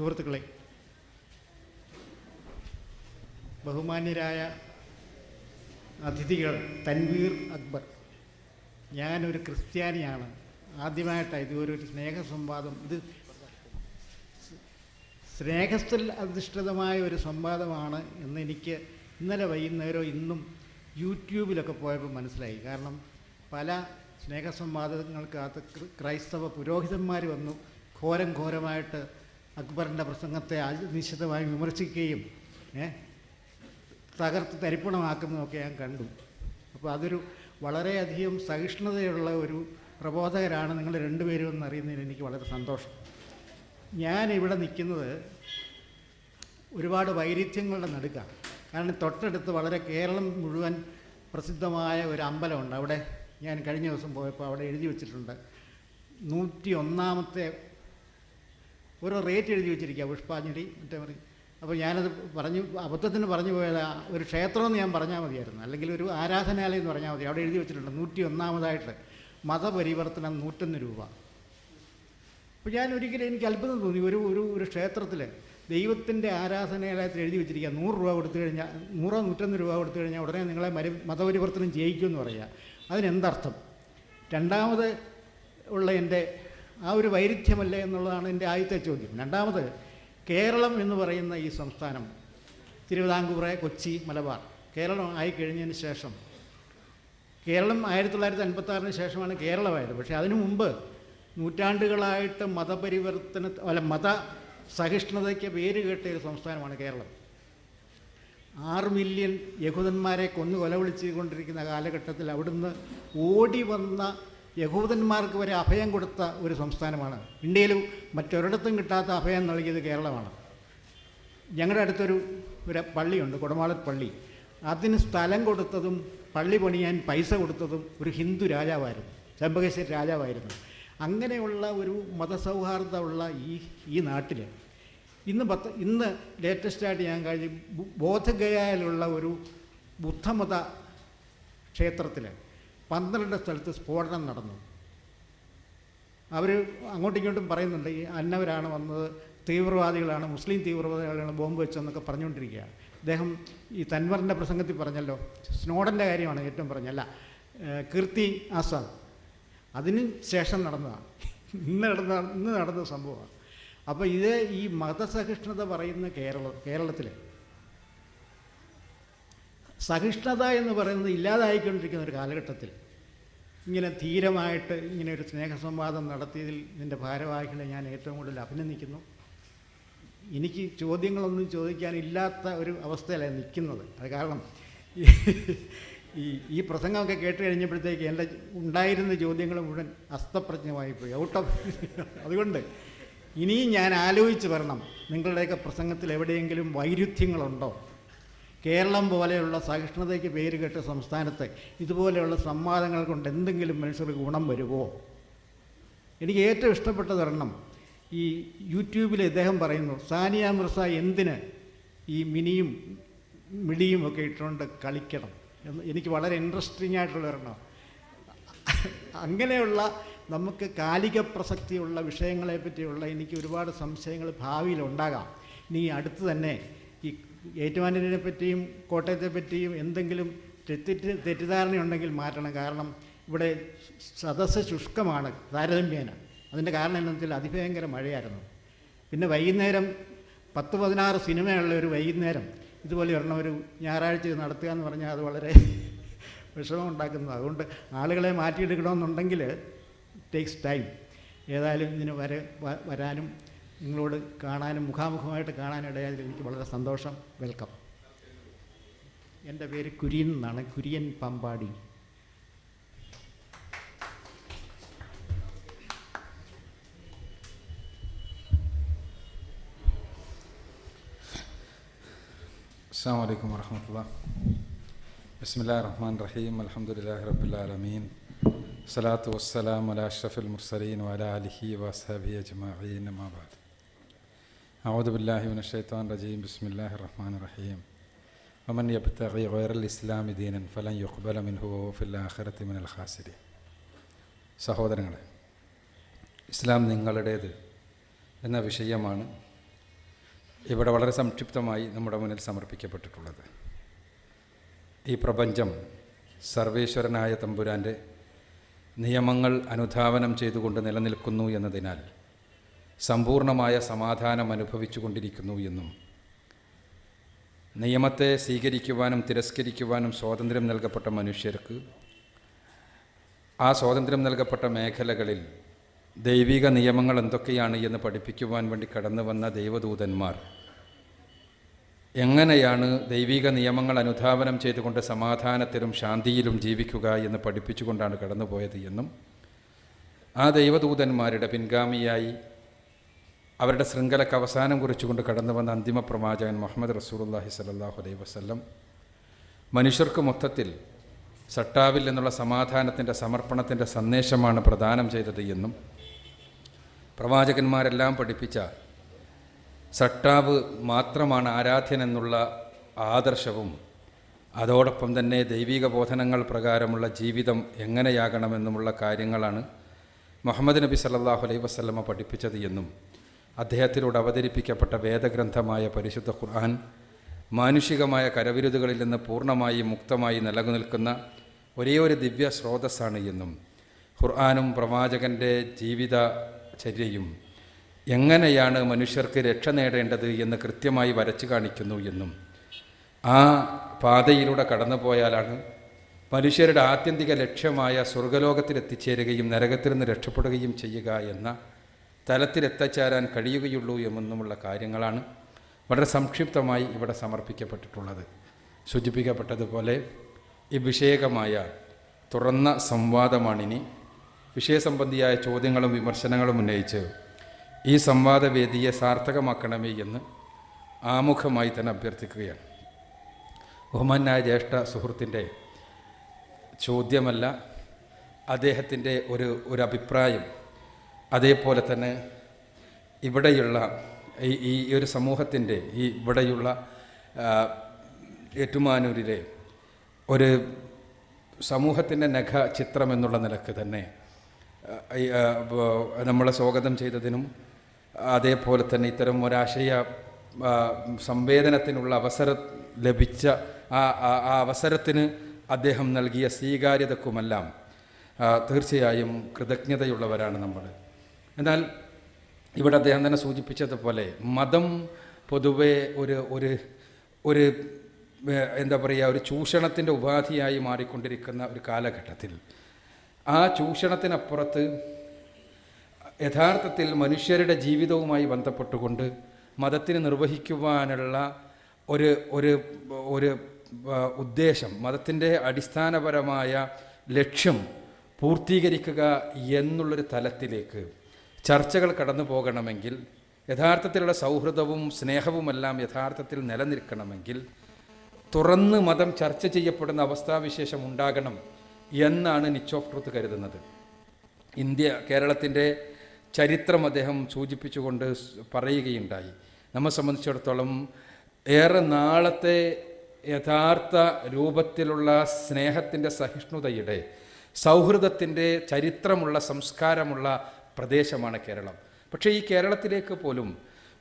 സുഹൃത്തുക്കളെ ബഹുമാന്യരായ അതിഥികൾ തൻവീർ അക്ബർ. ഞാനൊരു ക്രിസ്ത്യാനിയാണ്. ആദ്യമായിട്ടാണ് ഇതുപോലെ ഒരു സ്നേഹസംവാദം. ഇത് സ്നേഹത്തിൽ അധിഷ്ഠിതമായ ഒരു സംവാദമാണ് എന്ന് എനിക്ക് ഇന്നലെ വൈകുന്നേരം ഇന്നും യൂട്യൂബിലൊക്കെ പോയപ്പോൾ മനസ്സിലായി. കാരണം പല സ്നേഹസംവാദങ്ങൾക്കകത്ത് ക്രി- ക്രൈസ്തവ പുരോഹിതന്മാർ വന്നു. ഘോരം ഘോരമായിട്ട് അക്ബറിന്റെ പ്രസംഗത്തെ നിശ്ചിതമായി വിമർശിക്കുകയും തകർത്ത് തരിപ്പണമാക്കുന്നതൊക്കെ ഞാൻ കണ്ടു. അപ്പോൾ അതൊരു വളരെയധികം സഹിഷ്ണുതയുള്ള ഒരു പ്രബോധകരാണ് നിങ്ങൾ രണ്ടുപേരും എന്ന് അറിയുന്നതിൽ എനിക്ക് വളരെ സന്തോഷം. ഞാൻ ഇവിടെ നിൽക്കുന്നത് ഒരുപാട് വൈരുദ്ധ്യങ്ങളുടെ നടുക്കാണ് കാരണം തൊട്ടടുത്ത് വളരെ കേരളം മുഴുവൻ പ്രസിദ്ധമായ ഒരു അമ്പലമുണ്ട്. അവിടെ ഞാൻ കഴിഞ്ഞ ദിവസം പോയപ്പോൾ അവിടെ എഴുതി വെച്ചിട്ടുണ്ട്. നൂറ്റി ഒന്നാമത്തെ ഓരോ റേറ്റ് എഴുതി വെച്ചിരിക്കുക പുഷ്പാഞ്ജലി മറ്റേ പറയും അപ്പോൾ ഞാനത് പറഞ്ഞു അബദ്ധത്തിന് പറഞ്ഞു പോയത്. ഒരു ക്ഷേത്രമെന്ന് ഞാൻ പറഞ്ഞാൽ മതിയായിരുന്നു. അല്ലെങ്കിൽ ഒരു ആരാധനാലയം എന്ന് പറഞ്ഞാൽ മതി. അവിടെ എഴുതി വെച്ചിട്ടുണ്ട് നൂറ്റി ഒന്നാമതായിട്ട് മതപരിവർത്തനം നൂറ്റൊന്ന് രൂപ. അപ്പോൾ ഞാൻ ഒരിക്കലും എനിക്ക് അത്ഭുതം തോന്നി. ഒരു ഒരു ഒരു ക്ഷേത്രത്തിൽ ദൈവത്തിന്റെ ആരാധനാലയത്തിൽ എഴുതി വെച്ചിരിക്കുക നൂറ് രൂപ കൊടുത്തു കഴിഞ്ഞാൽ നൂറോ നൂറ്റൊന്ന് രൂപ കൊടുത്തു കഴിഞ്ഞാൽ ഉടനെ നിങ്ങളെ മരി മതപരിവർത്തനം ചെയ്യിക്കുമെന്ന് പറയുക. അതിനെന്തർത്ഥം? രണ്ടാമത് ഉള്ള എന്റെ ആ ഒരു വൈരുദ്ധ്യമല്ലേ എന്നുള്ളതാണ് എന്റെ ആദ്യത്തെ ചോദ്യം. രണ്ടാമത് കേരളം എന്ന് പറയുന്ന ഈ സംസ്ഥാനം തിരുവിതാംകൂർ കൊച്ചി മലബാർ കേരളം ആയിക്കഴിഞ്ഞതിന് ശേഷം കേരളം ആയിരത്തി തൊള്ളായിരത്തി അൻപത്താറിന് ശേഷമാണ് കേരളമായത്. പക്ഷേ അതിനു മുമ്പ് നൂറ്റാണ്ടുകളായിട്ട് മതപരിവർത്തന അല്ല മത സഹിഷ്ണുതയ്ക്ക് പേര് കേട്ട ഒരു സംസ്ഥാനമാണ് കേരളം. ആറ് മില്യൺ യഹൂദന്മാരെ കൊന്നു കൊലവിളിച്ചുകൊണ്ടിരിക്കുന്ന കാലഘട്ടത്തിൽ അവിടുന്ന് ഓടി വന്ന യഹൂദന്മാർക്ക് വരെ അഭയം കൊടുത്ത ഒരു സംസ്ഥാനമാണ്. ഇന്ത്യയിലും മറ്റൊരിടത്തും കിട്ടാത്ത അഭയം നൽകിയത് കേരളമാണ്. ഞങ്ങളുടെ അടുത്തൊരു ഒരു പള്ളിയുണ്ട് കുടമാളർ പള്ളി. അതിന് സ്ഥലം കൊടുത്തതും പള്ളി പണിയാൻ പൈസ കൊടുത്തതും ഒരു ഹിന്ദു രാജാവായിരുന്നു ചെമ്പകേശ്വരി രാജാവായിരുന്നു. അങ്ങനെയുള്ള ഒരു മതസൗഹാർദ്ദമുള്ള ഈ ഈ നാട്ടിൽ ഇന്ന് പത്ത് ഇന്ന് ലേറ്റസ്റ്റായിട്ട് ഞാൻ കഴിഞ്ഞ് ബോധഗയയിലുള്ള ഒരു ബുദ്ധമത ക്ഷേത്രത്തിൽ പന്ത്രണ്ട് സ്ഥലത്ത് സ്ഫോടനം നടന്നു. അവർ അങ്ങോട്ടും ഇങ്ങോട്ടും പറയുന്നുണ്ട് ഈ അന്നവരാണ് വന്നത് തീവ്രവാദികളാണ് മുസ്ലിം തീവ്രവാദികളാണ് ബോംബ് വെച്ചതെന്നൊക്കെ പറഞ്ഞുകൊണ്ടിരിക്കുകയാണ്. അദ്ദേഹം ഈ തൻവറിന്റെ പ്രസംഗത്തിൽ പറഞ്ഞല്ലോ സ്നോഡന്റെ കാര്യമാണ് ഏറ്റവും പറഞ്ഞല്ല കീർത്തി ആസാദ്. അതിന് ശേഷം നടന്നതാണ്. ഇന്ന് നടന്ന ഇന്ന് നടന്ന സംഭവമാണ്. അപ്പോൾ ഇത് ഈ മതസഹിഷ്ണുത പറയുന്ന കേരള കേരളത്തിൽ സഹിഷ്ണുത എന്ന് പറയുന്നത് ഇല്ലാതായിക്കൊണ്ടിരിക്കുന്ന ഒരു കാലഘട്ടത്തിൽ ഇങ്ങനെ ധീരമായിട്ട് ഇങ്ങനെ ഒരു സ്നേഹസംവാദം നടത്തിയതിൽ ഇതിന്റെ ഭാരവാഹികളെ ഞാൻ ഏറ്റവും കൂടുതൽ അഭിനന്ദിക്കുന്നു. എനിക്ക് ചോദ്യങ്ങളൊന്നും ചോദിക്കാനില്ലാത്ത ഒരു അവസ്ഥയിലാണ് നിൽക്കുന്നത്. അത് കാരണം ഈ ഈ പ്രസംഗമൊക്കെ കേട്ട് കഴിഞ്ഞപ്പോഴത്തേക്ക് എന്റെ ഉണ്ടായിരുന്ന ചോദ്യങ്ങൾ മുഴുവൻ അസ്തപ്രജ്ഞമായി പോയി. ഔട്ട് ഓഫ് അതുകൊണ്ട് ഇനിയും ഞാൻ ആലോചിച്ച് വരണം നിങ്ങളുടെയൊക്കെ പ്രസംഗത്തിൽ എവിടെയെങ്കിലും വൈരുദ്ധ്യങ്ങളുണ്ടോ? കേരളം പോലെയുള്ള സഹിഷ്ണുതയ്ക്ക് പേര് കേട്ട സംസ്ഥാനത്ത് ഇതുപോലെയുള്ള സംവാദങ്ങൾ കൊണ്ട് എന്തെങ്കിലും മനുഷ്യർക്ക് ഗുണം വരുമോ എനിക്ക് ഏറ്റവും ഇഷ്ടപ്പെട്ട ഒരെണ്ണം ഈ യൂട്യൂബിൽ ഇദ്ദേഹം പറയുന്നു സാനിയ മിർസ എന്തിന് ഈ മിനിയും മിടിയും ഒക്കെ ഇട്ടുകൊണ്ട് കളിക്കണം? എന്ന് എനിക്ക് വളരെ ഇൻട്രസ്റ്റിംഗ് ആയിട്ടുള്ള ഒരെണ്ണം. അങ്ങനെയുള്ള നമുക്ക് കാലിക പ്രസക്തിയുള്ള വിഷയങ്ങളെ പറ്റിയുള്ള എനിക്ക് ഒരുപാട് സംശയങ്ങൾ ഭാവിയിൽ ഉണ്ടാകാം. ഇനി അടുത്ത് തന്നെ ഈ ഏറ്റുമാനൂരിനെ പറ്റിയും കോട്ടയത്തെ പറ്റിയും എന്തെങ്കിലും തെറ്റിറ്റ് തെറ്റിദ്ധാരണയുണ്ടെങ്കിൽ മാറ്റണം. കാരണം ഇവിടെ സദസ്സ് ശുഷ്കമാണ് താരതമ്യേന. അതിന്റെ കാരണം എന്താണെന്ന് അതിഭയങ്കര മഴയായിരുന്നു. പിന്നെ വൈകുന്നേരം പത്ത് പതിനാറ് സിനിമയുള്ള ഒരു വൈകുന്നേരം ഇതുപോലെ ഒരെണ്ണം ഒരു ഞായറാഴ്ച നടത്തുക എന്ന് പറഞ്ഞാൽ അത് വളരെ വിഷമം ഉണ്ടാക്കുന്നത് അതുകൊണ്ട് ആളുകളെ മാറ്റിയെടുക്കണമെന്നുണ്ടെങ്കിൽ ടേക്സ് ടൈം ഏതായാലും ഇതിന് വര വരാനും നിങ്ങളോട് കാണാനും മുഖാമുഖമായിട്ട് കാണാനും ഇടയായതിൽ എനിക്ക് വളരെ സന്തോഷം. വെൽക്കം എന്റെ പേര് കുര്യൻ എന്നാണ്. കുര്യൻ പമ്പാടി. അസ്സാം വലൈക്കും വർഹമത്തുള്ള ബിസ്മില്ലാ റഹ്മാൻ റഹീം. അലഹമുല്ലാ റബുലാലമീൻ സലാത്തു വസ്സലാം അല അഷ്റഫുൽ മുർസലീൻ വല അലിഹി വസഹബി അജ്മീൻ അമാബാദ് أعوذ بالله من الشيطان الرجيم بسم الله الرحمن الرحيم ومن يبتغي غير الإسلام دينا فلن يقبل منه وهو في الآخرة من الخاسرين സഹോദരങ്ങളെ ഇസ്ലാം നിങ്ങളുടേത് എന്ന വിഷയമാണ് ഇവിടെ വളരെ സംക്ഷിപ്തമായി നമ്മുടെ മുന്നിൽ സമർപ്പിക്കപ്പെട്ടിട്ടുള്ളത് ഈ പ്രപഞ്ചം സർവേശ്വരനായ തമ്പുരാൻ്റെ നിയമങ്ങൾ അനുധാവനം ചെയ്തുകൊണ്ട് നിലനിൽക്കുന്നു എന്നതിനാൽ സമ്പൂർണമായ സമാധാനം അനുഭവിച്ചു കൊണ്ടിരിക്കുന്നു എന്നും. നിയമത്തെ സ്വീകരിക്കുവാനും തിരസ്കരിക്കുവാനും സ്വാതന്ത്ര്യം നൽകപ്പെട്ട മനുഷ്യർക്ക് ആ സ്വാതന്ത്ര്യം നൽകപ്പെട്ട മേഖലകളിൽ ദൈവിക നിയമങ്ങൾ എന്തൊക്കെയാണ് എന്ന് പഠിപ്പിക്കുവാൻ വേണ്ടി കടന്നു വന്ന ദൈവദൂതന്മാർ എങ്ങനെയാണ് ദൈവിക നിയമങ്ങൾ അനുധാവനം ചെയ്തുകൊണ്ട് സമാധാനത്തിലും ശാന്തിയിലും ജീവിക്കുക എന്ന് പഠിപ്പിച്ചുകൊണ്ടാണ് കടന്നുപോയത് എന്നും ആ ദൈവദൂതന്മാരുടെ പിൻഗാമിയായി അവരുടെ ശൃംഖലക്ക് അവസാനം കുറിച്ചുകൊണ്ട് കടന്നു വന്ന അന്തിമ പ്രവാചകൻ മുഹമ്മദ് റസൂലുള്ളാഹി സ്വല്ലല്ലാഹു അലൈഹി വസല്ലം മനുഷ്യർക്ക് മൊത്തത്തിൽ സട്ടാവിൽ നിന്നുള്ള സമാധാനത്തിന്റെ സമർപ്പണത്തിന്റെ സന്ദേശമാണ് പ്രദാനം ചെയ്തത് എന്നും പ്രവാചകന്മാരെല്ലാം പഠിപ്പിച്ച സട്ടാവ് മാത്രമാണ് ആരാധ്യൻ എന്നുള്ള ആദർശവും അതോടൊപ്പം തന്നെ ദൈവിക ബോധനങ്ങൾ പ്രകാരമുള്ള ജീവിതം എങ്ങനെയാകണമെന്നുമുള്ള കാര്യങ്ങളാണ് മുഹമ്മദ് നബി സല്ലാഹു അലൈഹി വസല്ലമ പഠിപ്പിച്ചത് എന്നും അദ്ദേഹത്തിലൂടെ അവതരിപ്പിക്കപ്പെട്ട വേദഗ്രന്ഥമായ പരിശുദ്ധ ഖുർആൻ മാനുഷികമായ കരവിരുതുകളിൽ നിന്ന് പൂർണമായി മുക്തമായി നിലനിൽക്കുന്ന ഒരേ ഒരു ദിവ്യ സ്രോതസ്സാണ് എന്നും ഖുർആാനും പ്രവാചകന്റെ ജീവിത ചര്യയും എങ്ങനെയാണ് മനുഷ്യർക്ക് രക്ഷ നേടേണ്ടത് എന്ന് കൃത്യമായി വരച്ചു കാണിക്കുന്നു എന്നും ആ പാതയിലൂടെ കടന്നു പോയാലാണ് മനുഷ്യരുടെ ആത്യന്തിക ലക്ഷ്യമായ സ്വർഗലോകത്തിൽ എത്തിച്ചേരുകയും നരകത്തിൽ നിന്ന് രക്ഷപ്പെടുകയും ചെയ്യുക എന്ന തലത്തിലെത്തിച്ചേരാൻ കഴിയുകയുള്ളൂ എന്നുമുള്ള കാര്യങ്ങളാണ് വളരെ സംക്ഷിപ്തമായി ഇവിടെ സമർപ്പിക്കപ്പെട്ടിട്ടുള്ളത്. സൂചിപ്പിക്കപ്പെട്ടതുപോലെ ഈ വിഷയകമായ തുറന്ന സംവാദമാണിനി. വിഷയസംബന്ധിയായ ചോദ്യങ്ങളും വിമർശനങ്ങളും ഉന്നയിച്ച് ഈ സംവാദവേദിയെ സാർത്ഥകമാക്കണമേ എന്ന് ആമുഖമായി തന്നെ അഭ്യർത്ഥിക്കുകയാണ്. ബഹുമാനായ ജ്യേഷ്ഠ സുഹൃത്തിന്റെ ചോദ്യമല്ല അദ്ദേഹത്തിന്റെ ഒരു ഒരു അഭിപ്രായം അതേപോലെ തന്നെ ഇവിടെയുള്ള ഈ ഈ ഒരു സമൂഹത്തിന്റെ ഈ ഇവിടെയുള്ള ഏറ്റുമാനൂരിലെ ഒരു സമൂഹത്തിന്റെ നഖ ചിത്രം എന്നുള്ള നിലയ്ക്ക് തന്നെ നമ്മളെ സ്വാഗതം ചെയ്തതിനും അതേപോലെ തന്നെ ഇത്തരം ഒരാശയ സംവേദനത്തിനുള്ള അവസരം ലഭിച്ച ആ- ആ അവസരത്തിന് അദ്ദേഹം നൽകിയ സ്വീകാര്യതക്കുമെല്ലാം തീർച്ചയായും കൃതജ്ഞതയുള്ളവരാണ് നമ്മൾ. എന്നാൽ ഇവിടെ അദ്ദേഹം തന്നെ സൂചിപ്പിച്ചതുപോലെ മതം പൊതുവെ ഒരു ഒരു ഒരു എന്താ പറയുക ഒരു ചൂഷണത്തിന്റെ ഉപാധിയായി മാറിക്കൊണ്ടിരിക്കുന്ന ഒരു കാലഘട്ടത്തിൽ. ആ ചൂഷണത്തിനപ്പുറത്ത് യഥാർത്ഥത്തിൽ മനുഷ്യരുടെ ജീവിതവുമായി ബന്ധപ്പെട്ടുകൊണ്ട് മതത്തിന് നിർവഹിക്കുവാനുള്ള ഒരു ഒരു ഒരു ഉദ്ദേശം മതത്തിന്റെ അടിസ്ഥാനപരമായ ലക്ഷ്യം പൂർത്തീകരിക്കുക എന്നുള്ളൊരു തലത്തിലേക്ക് ചർച്ചകൾ കടന്നു പോകണമെങ്കിൽ യഥാർത്ഥത്തിലുള്ള സൗഹൃദവും സ്നേഹവുമെല്ലാം യഥാർത്ഥത്തിൽ നിലനിൽക്കണമെങ്കിൽ തുറന്ന് മതം ചർച്ച ചെയ്യപ്പെടുന്ന അവസ്ഥാവിശേഷം ഉണ്ടാകണം എന്നാണ് നിച്ച് ഓഫ് ട്രൂത്ത് കരുതുന്നത്. ഇന്ത്യ കേരളത്തിന്റെ ചരിത്രം അദ്ദേഹം സൂചിപ്പിച്ചുകൊണ്ട് പറയുകയുണ്ടായി. നമ്മെ സംബന്ധിച്ചിടത്തോളം ഏറെ നാളത്തെ യഥാർത്ഥ രൂപത്തിലുള്ള സ്നേഹത്തിന്റെ സഹിഷ്ണുതയുടെ സൗഹൃദത്തിന്റെ ചരിത്രമുള്ള സംസ്കാരമുള്ള പ്രദേശമാണ് കേരളം. പക്ഷേ ഈ കേരളത്തിലേക്ക് പോലും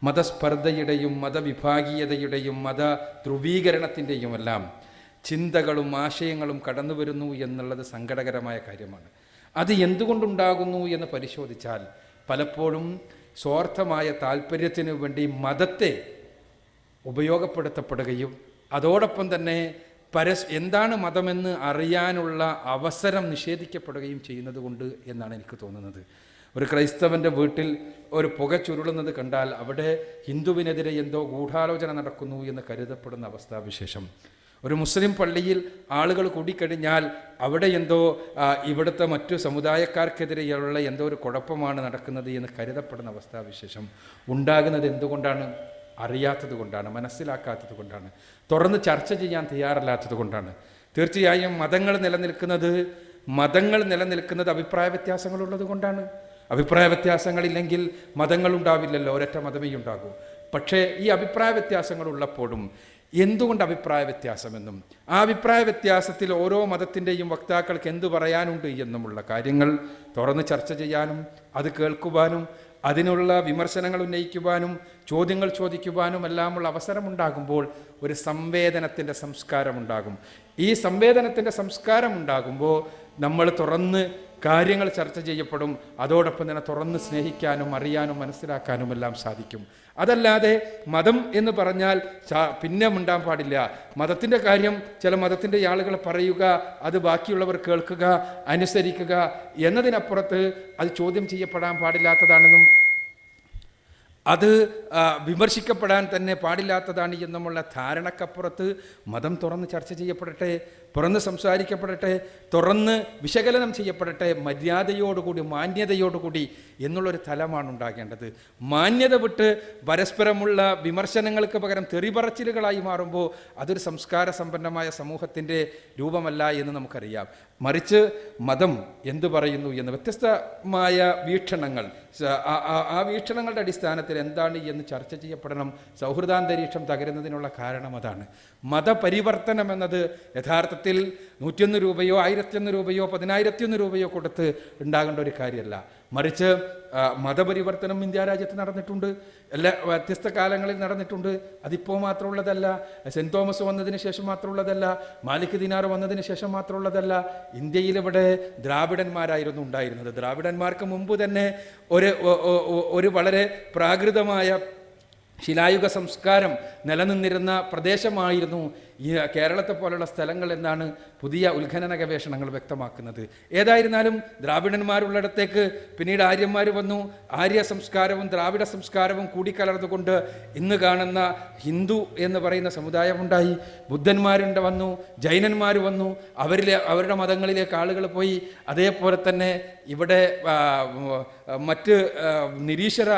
മതസ്പർദ്ധയുടെയും മതവിഭാഗീയതയുടെയും മത ധ്രുവീകരണത്തിന്റെയും എല്ലാം ചിന്തകളും ആശയങ്ങളും കടന്നു വരുന്നു എന്നുള്ളത് സങ്കടകരമായ കാര്യമാണ്. അത് എന്തുകൊണ്ടുണ്ടാകുന്നു എന്ന് പരിശോധിച്ചാൽ പലപ്പോഴും സ്വാർത്ഥമായ താല്പര്യത്തിനു വേണ്ടി മതത്തെ ഉപയോഗപ്പെടുത്തപ്പെടുകയും അതോടൊപ്പം തന്നെ പരസ് എന്താണ് മതമെന്ന് അറിയാനുള്ള അവസരം നിഷേധിക്കപ്പെടുകയും ചെയ്യുന്നത് കൊണ്ട് എന്നാണ് എനിക്ക് തോന്നുന്നത്. ഒരു ക്രൈസ്തവന്റെ വീട്ടിൽ ഒരു പുക ചുരുളുന്നത് കണ്ടാൽ അവിടെ ഹിന്ദുവിനെതിരെ എന്തോ ഗൂഢാലോചന നടക്കുന്നു എന്ന് കരുതപ്പെടുന്ന അവസ്ഥാവിശേഷം ഒരു മുസ്ലിം പള്ളിയിൽ ആളുകൾ കൂടിക്കഴിഞ്ഞാൽ അവിടെ എന്തോ ഇവിടുത്തെ മറ്റു സമുദായക്കാർക്കെതിരെയുള്ള എന്തോ ഒരു കുഴപ്പമാണ് നടക്കുന്നത് എന്ന് കരുതപ്പെടുന്ന അവസ്ഥാവിശേഷം ഉണ്ടാകുന്നത് എന്തുകൊണ്ടാണ്? അറിയാത്തത് കൊണ്ടാണ് മനസ്സിലാക്കാത്തത് കൊണ്ടാണ്. തുറന്ന് ചർച്ച ചെയ്യാൻ തയ്യാറല്ലാത്തത് കൊണ്ടാണ്. തീർച്ചയായും മതങ്ങൾ നിലനിൽക്കുന്നത് മതങ്ങൾ നിലനിൽക്കുന്നത് അഭിപ്രായ വ്യത്യാസങ്ങളുള്ളത് കൊണ്ടാണ്. അഭിപ്രായ വ്യത്യാസങ്ങളില്ലെങ്കിൽ മതങ്ങളുണ്ടാവില്ലല്ലോ ഒരൊറ്റ മതമേ ഉണ്ടാകൂ. പക്ഷേ ഈ അഭിപ്രായ വ്യത്യാസങ്ങൾ ഉള്ളപ്പോഴും എന്തുകൊണ്ട് അഭിപ്രായ വ്യത്യാസമെന്നും ആ അഭിപ്രായ വ്യത്യാസത്തിൽ ഓരോ മതത്തിന്റെയും വക്താക്കൾക്ക് എന്തു പറയാനുണ്ട് എന്നുമുള്ള കാര്യങ്ങൾ തുറന്ന് ചർച്ച ചെയ്യാനും അത് കേൾക്കുവാനും അതിനുള്ള വിമർശനങ്ങൾ ഉന്നയിക്കുവാനും ചോദ്യങ്ങൾ ചോദിക്കുവാനും എല്ലാമുള്ള അവസരമുണ്ടാകുമ്പോൾ ഒരു സംവേദനത്തിന്റെ സംസ്കാരമുണ്ടാകും. ഈ സംവേദനത്തിന്റെ സംസ്കാരമുണ്ടാകുമ്പോൾ നമ്മൾ തുറന്ന് കാര്യങ്ങൾ ചർച്ച ചെയ്യപ്പെടും. അതോടൊപ്പം തന്നെ തുറന്ന് സ്നേഹിക്കാനും അറിയാനും മനസ്സിലാക്കാനും എല്ലാം സാധിക്കും. അതല്ലാതെ മതം എന്ന് പറഞ്ഞാൽ പിന്നെ മിണ്ടാൻ പാടില്ല. മതത്തിന്റെ കാര്യം ചില മതത്തിന്റെ ആളുകൾ പറയുക അത് ബാക്കിയുള്ളവർ കേൾക്കുക അനുസരിക്കുക എന്നതിനപ്പുറത്ത് അത് ചോദ്യം ചെയ്യപ്പെടാൻ പാടില്ലാത്തതാണെന്നും അത് വിമർശിക്കപ്പെടാൻ തന്നെ പാടില്ലാത്തതാണ് എന്നുമുള്ള ധാരണക്കപ്പുറത്ത് മതം തുറന്ന് ചർച്ച ചെയ്യപ്പെടട്ടെ തുറന്ന് സംസാരിക്കപ്പെടട്ടെ തുറന്ന് വിശകലനം ചെയ്യപ്പെടട്ടെ മര്യാദയോടുകൂടി മാന്യതയോടുകൂടി എന്നുള്ളൊരു തലമാണ് ഉണ്ടാകേണ്ടത്. മാന്യത വിട്ട് പരസ്പരമുള്ള വിമർശനങ്ങൾക്ക് പകരം തെറിപറച്ചിലുകളായി മാറുമ്പോൾ അതൊരു സംസ്കാര സമ്പന്നമായ സമൂഹത്തിന്റെ രൂപമല്ല എന്ന് നമുക്കറിയാം. മറിച്ച് മതം എന്തു പറയുന്നു എന്ന് വ്യത്യസ്തമായ വീക്ഷണങ്ങൾ ആ- വീക്ഷണങ്ങളുടെ അടിസ്ഥാനത്തിൽ എന്താണ് എന്ന് ചർച്ച ചെയ്യപ്പെടണം. സൗഹൃദാന്തരീക്ഷം തകരുന്നതിനുള്ള കാരണം അതാണ്. മതപരിവർത്തനം എന്നത് യഥാർത്ഥത്തിൽ നൂറ്റിയൊന്ന് രൂപയോ ആയിരത്തിയൊന്ന് രൂപയോ പതിനായിരത്തിയൊന്ന് രൂപയോ കൊടുത്ത് ഉണ്ടാകേണ്ട ഒരു കാര്യമല്ല. മറിച്ച് മതപരിവർത്തനം ഇന്ത്യ രാജ്യത്ത് നടന്നിട്ടുണ്ട്. എല്ലാ വ്യത്യസ്ത കാലങ്ങളിൽ നടന്നിട്ടുണ്ട്. അതിപ്പോൾ മാത്രമുള്ളതല്ല സെന്റ് തോമസ് വന്നതിന് ശേഷം മാത്രമുള്ളതല്ല മാലിക് ദിനാർ വന്നതിന് ശേഷം മാത്രമുള്ളതല്ല ഇന്ത്യയിലിവിടെ ദ്രാവിഡന്മാരായിരുന്നു ഉണ്ടായിരുന്നത്. ദ്രാവിഡന്മാർക്ക് മുമ്പ് തന്നെ ഒരു ഒരു വളരെ പ്രാകൃതമായ ശിലായുഗ സംസ്കാരം നിലനിന്നിരുന്ന പ്രദേശമായിരുന്നു ഈ കേരളത്തെ പോലുള്ള സ്ഥലങ്ങൾ എന്നാണ് പുതിയ ഉത്ഖനന ഗവേഷണങ്ങൾ വ്യക്തമാക്കുന്നത്. ഏതായിരുന്നാലും ദ്രാവിഡന്മാരുള്ളിടത്തേക്ക് പിന്നീട് ആര്യന്മാർ വന്നു. ആര്യ സംസ്കാരവും ദ്രാവിഡ സംസ്കാരവും കൂടിക്കലർന്നുകൊണ്ട് ഇന്ന് കാണുന്ന ഹിന്ദു എന്ന് പറയുന്ന സമുദായമുണ്ടായി. ബുദ്ധന്മാരുണ്ട് വന്നു ജൈനന്മാർ വന്നു. അവരിലെ അവരുടെ മതങ്ങളിലേക്ക് ആളുകൾ പോയി. അതേപോലെ തന്നെ ഇവിടെ മറ്റ് നിരീശ്വര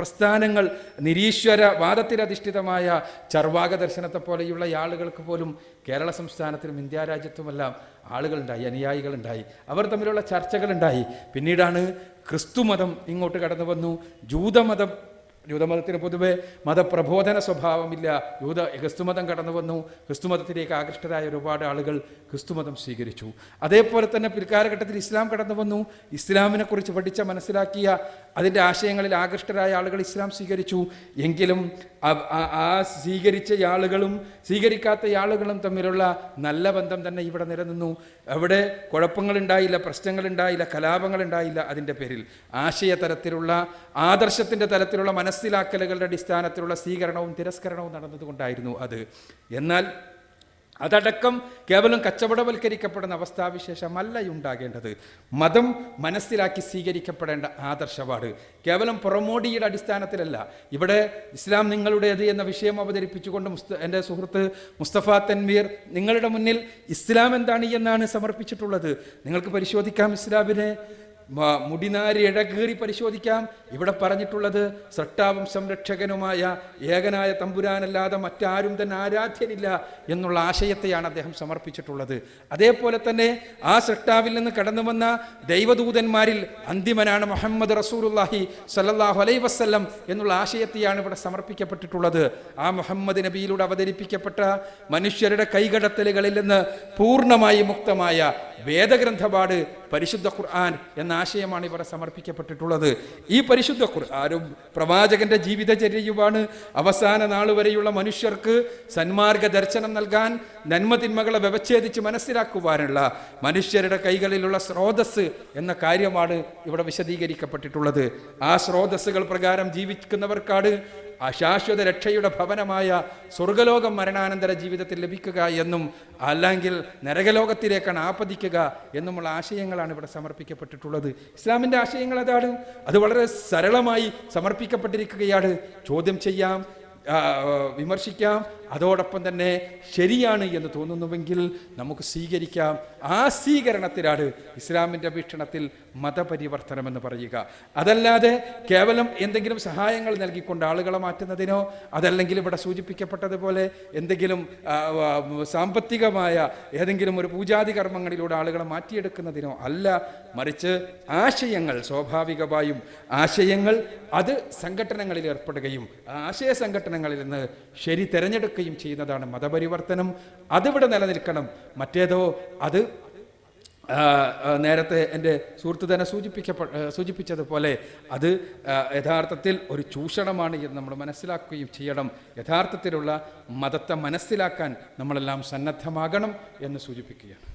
പ്രസ്ഥാനങ്ങൾ നിരീശ്വര വാദത്തിലധിഷ്ഠിതമായ ചർവാക ദർശനത്തെ പോലെയുള്ള ആളുകൾക്ക് പോലും കേരള സംസ്ഥാനത്തിലും ഇന്ത്യ രാജ്യത്തുമെല്ലാം ആളുകളുണ്ടായി അനുയായികളുണ്ടായി. അവർ തമ്മിലുള്ള ചർച്ചകളുണ്ടായി. പിന്നീടാണ് ക്രിസ്തുമതം ഇങ്ങോട്ട് കടന്നു വന്നു ജൂതമതം ജൂതമതത്തിന് പൊതുവെ മതപ്രബോധന സ്വഭാവമില്ല. യൂത ക്രിസ്തുമതം കടന്നു വന്നു. ക്രിസ്തുമതത്തിലേക്ക് ആകൃഷ്ടരായ ഒരുപാട് ആളുകൾ ക്രിസ്തുമതം സ്വീകരിച്ചു. അതേപോലെ തന്നെ പിൽക്കാലഘട്ടത്തിൽ ഇസ്ലാം കടന്നു വന്നു. ഇസ്ലാമിനെ കുറിച്ച് പഠിച്ച മനസ്സിലാക്കിയ അതിന്റെ ആശയങ്ങളിൽ ആകൃഷ്ടരായ ആളുകൾ ഇസ്ലാം സ്വീകരിച്ചു. എങ്കിലും ആ- സ്വീകരിച്ച ആളുകളും സ്വീകരിക്കാത്ത ആളുകളും തമ്മിലുള്ള നല്ല ബന്ധം തന്നെ ഇവിടെ നിലനിന്നു. അവിടെ കുഴപ്പങ്ങളുണ്ടായില്ല പ്രശ്നങ്ങളുണ്ടായില്ല കലാപങ്ങളുണ്ടായില്ല അതിന്റെ പേരിൽ. ആശയ തലത്തിലുള്ള ആദർശത്തിന്റെ തലത്തിലുള്ള മനസ്സിലാക്കലുകളുടെ അടിസ്ഥാനത്തിലുള്ള സ്വീകരണവും തിരസ്കരണവും നടന്നതുകൊണ്ടായിരുന്നു അത്. എന്നാൽ അതടക്കം കേവലം കച്ചവടവൽക്കരിക്കപ്പെടുന്ന അവസ്ഥാവിശേഷമല്ല ഉണ്ടാകേണ്ടത്. മതം മനസ്സിലാക്കി സ്വീകരിക്കപ്പെടേണ്ട ആദർശപാട് കേവലം പുറമോടിയുടെ അടിസ്ഥാനത്തിലല്ല. ഇവിടെ ഇസ്ലാം നിങ്ങളുടേത് എന്ന വിഷയം അവതരിപ്പിച്ചുകൊണ്ട് മുസ്ത എന്റെ സുഹൃത്ത് മുസ്തഫ തൻവീർ നിങ്ങളുടെ മുന്നിൽ ഇസ്ലാം എന്താണ് എന്നാണ് സമർപ്പിച്ചിട്ടുള്ളത്. നിങ്ങൾക്ക് പരിശോധിക്കാം ഇസ്ലാമിനെ. മുടിനാരി ഇഴകീറി പരിശോധിക്കാം. ഇവിടെ പറഞ്ഞിട്ടുള്ളത് സൃഷ്ടാവും സംരക്ഷകനുമായ ഏകനായ തമ്പുരാനല്ലാതെ മറ്റാരും തന്നെ ആരാധ്യനില്ല എന്നുള്ള ആശയത്തെയാണ് അദ്ദേഹം സമർപ്പിച്ചിട്ടുള്ളത്. അതേപോലെ തന്നെ ആ സൃഷ്ടാവിൽ നിന്ന് കടന്നു വന്ന ദൈവദൂതന്മാരിൽ അന്തിമനാണ് മുഹമ്മദ് റസൂലുല്ലാഹി സല്ലാഹു അലൈ വസ്ല്ലം എന്നുള്ള ആശയത്തെയാണ് ഇവിടെ സമർപ്പിക്കപ്പെട്ടിട്ടുള്ളത്. ആ മുഹമ്മദ് നബിയിലൂടെ അവതരിപ്പിക്കപ്പെട്ട മനുഷ്യരുടെ കൈകടത്തലുകളിൽ നിന്ന് പൂർണമായി മുക്തമായ വേദഗ്രന്ഥപാട് പരിശുദ്ധ ഖുർആൻ എന്ന ആശയമാണ് ഇവിടെ സമർപ്പിക്കപ്പെട്ടിട്ടുള്ളത്. ഈ പരിശുദ്ധ ഖുർആാനും പ്രവാചകന്റെ ജീവിതചര്യയുമാണ് അവസാന നാൾ വരെയുള്ള മനുഷ്യർക്ക് സന്മാർഗ ദർശനം നൽകാൻ നന്മതിന്മകളെ വ്യവച്ഛേദിച്ച് മനസ്സിലാക്കുവാനുള്ള മനുഷ്യരുടെ കൈകളിലുള്ള സ്രോതസ് എന്ന കാര്യമാണ് ഇവിടെ വിശദീകരിക്കപ്പെട്ടിട്ടുള്ളത്. ആ സ്രോതസ്സുകൾ പ്രകാരം ജീവിക്കുന്നവർക്കാണ് ആ ശാശ്വത രക്ഷയുടെ ഭവനമായ സ്വർഗലോകം മരണാനന്തര ജീവിതത്തിൽ ലഭിക്കുക എന്നും അല്ലെങ്കിൽ നരകലോകത്തിലേക്കാണ് ആപതിക്കുക എന്നുമുള്ള ആശയങ്ങളാണ് ഇവിടെ സമർപ്പിക്കപ്പെട്ടിട്ടുള്ളത്. ഇസ്ലാമിന്റെ ആശയങ്ങൾ അതാണ്. അത് വളരെ സരളമായി സമർപ്പിക്കപ്പെട്ടിരിക്കുകയാണ്. ചോദ്യം ചെയ്യാം വിമർശിക്കാം. അതോടൊപ്പം തന്നെ ശരിയാണ് എന്ന് തോന്നുന്നുവെങ്കിൽ നമുക്ക് സ്വീകരിക്കാം. ആ സ്വീകരണത്തിലാണ് ഇസ്ലാമിന്റെ വീക്ഷണത്തിൽ മതപരിവർത്തനം എന്ന് പറയുക. അതല്ലാതെ കേവലം എന്തെങ്കിലും സഹായങ്ങൾ നൽകിക്കൊണ്ട് ആളുകളെ മാറ്റുന്നതിനോ അതല്ലെങ്കിൽ ഇവിടെ സൂചിപ്പിക്കപ്പെട്ടതുപോലെ എന്തെങ്കിലും സാമ്പത്തികമായ ഏതെങ്കിലും ഒരു പൂജാതി കർമ്മങ്ങളിലൂടെ ആളുകളെ മാറ്റിയെടുക്കുന്നതിനോ അല്ല. മറിച്ച് ആശയങ്ങൾ സ്വാഭാവികമായും ആശയങ്ങൾ അത് സംഘടനകളിൽ ഏർപ്പെടുകയും ആശയ ആശയ സംഘടനകളിൽ നിന്ന് ശരി തിരഞ്ഞെടുക്കുകയും ചെയ്യുന്നതാണ് മതപരിവർത്തനം. അതിവിടെ നിലനിൽക്കണം. മറ്റേതോ അത് നേരത്തെ എന്റെ സുഹൃത്ത് തന്നെ സൂചിപ്പിക്കപ്പെ സൂചിപ്പിച്ചതുപോലെ അത് യഥാർത്ഥത്തിൽ ഒരു ചൂഷണമാണ് എന്ന് നമ്മൾ മനസ്സിലാക്കുകയും ചെയ്യണം. യഥാർത്ഥത്തിലുള്ള മതത്തെ മനസ്സിലാക്കാൻ നമ്മളെല്ലാം സന്നദ്ധമാകണം എന്ന് സൂചിപ്പിക്കുകയാണ്.